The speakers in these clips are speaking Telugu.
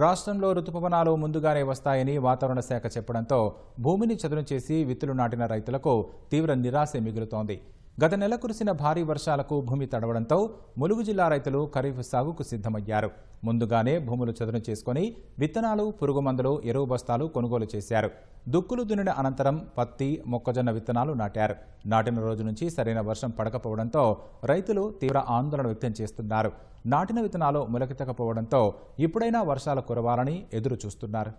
రాష్ట్రంలో రుతుపవనాలు ముందుగానే వస్తాయని వాతావరణ శాఖ చెప్పడంతో భూమిని చదును చేసి విత్తులు నాటిన రైతులకు తీవ్ర నిరాశ మిగులుతోంది. గత నెల కురిసిన భారీ వర్షాలకు భూమి తడవడంతో ములుగు జిల్లా రైతులు ఖరీఫ్ సాగుకు సిద్ధమయ్యారు. ముందుగానే భూములు చదును చేసుకుని విత్తనాలు పురుగుమందులు ఎరువు బస్తాలు కొనుగోలు చేశారు. దుక్కులు దున్నిన అనంతరం పత్తి మొక్కజొన్న విత్తనాలు నాటారు. నాటిన రోజు నుంచి సరైన వర్షం పడకపోవడంతో రైతులు తీవ్ర ఆందోళన వ్యక్తం చేస్తున్నారు. నాటిన విత్తనాలు మొలకెత్తకపోవడంతో ఇప్పుడైనా వర్షాలు కురవాలని ఎదురు చూస్తున్నారు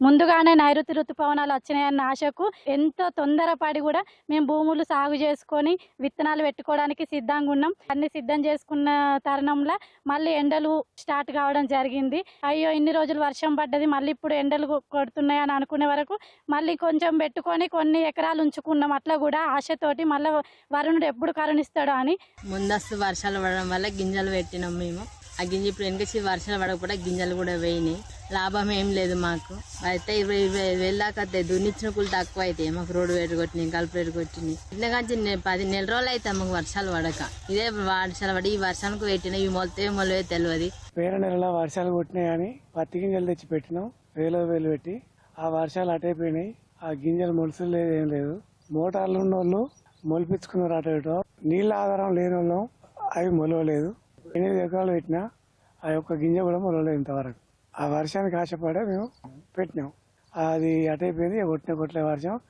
ముందుగానే నైరుతి ఋతుపవనాలు వచ్చినాయన్న ఆశకు ఎంతో తొందరపడి కూడా మేము భూములు సాగు చేసుకొని విత్తనాలు పెట్టుకోవడానికి సిద్ధంగా ఉన్నాం. అన్ని సిద్ధం చేసుకున్న తరుణంలో మళ్ళీ ఎండలు స్టార్ట్ కావడం జరిగింది. అయ్యో ఇన్ని రోజులు వర్షం పడ్డది మళ్ళీ ఇప్పుడు ఎండలు కొడుతున్నాయి అని అనుకునే వరకు మళ్ళీ కొంచెం పెట్టుకొని కొన్ని ఎకరాలు ఉంచుకున్నాం. అట్లా కూడా ఆశతోటి మళ్ళీ వరుణుడు ఎప్పుడు కరుణిస్తాడో అని. ముందస్తు వర్షాలు పడడం వల్ల గింజలు పెట్టినాం మేము. ఆ గింజ ఇప్పుడు వెనకసి వర్షాలు పడకపోతే గింజలు కూడా వేయినాయి లాభం ఏం లేదు మాకు. అయితే ఇరవై ఇరవై ఐదు వేలు దాకా వస్తాయి దున్నిచ్చిన కూలి తక్కువ అవుతాయి మాకు రోడ్డు వేరు కొట్టినాయి కలుపు వేరు కొట్టినాయి. ఇంతకంచి పది నెల రోజులు అయితే మాకు వర్షాలు పడక. ఇదే వర్షాలు పడి ఈ వర్షానికి పెట్టినా ఇవి మొలతే మొలవే తెలియదు వేరే నెలలో వర్షాలు కొట్టినాయి కానీ పత్తి గింజలు తెచ్చి పెట్టినాం వేలో వేలు పెట్టి. ఆ వర్షాలు అటైపోయినాయి ఆ గింజలు మొలుసులు లేదు ఏం లేదు. మోటార్లు ఉన్న వాళ్ళు మొలిపించుకున్నారు అటు ఇటు. నీళ్ళ ఆధారం లేని వాళ్ళం అవి మొలవలేదు. ఎనిమిది ఎకరాలు పెట్టినా ఆ యొక్క గింజ కూడా మొలవలేదు ఇంతవరకు. ఆ వర్షానికి ఆశపడే మేము పెట్టినాం. అది అటైపోయింది కొట్టిన కొట్లే వర్షం.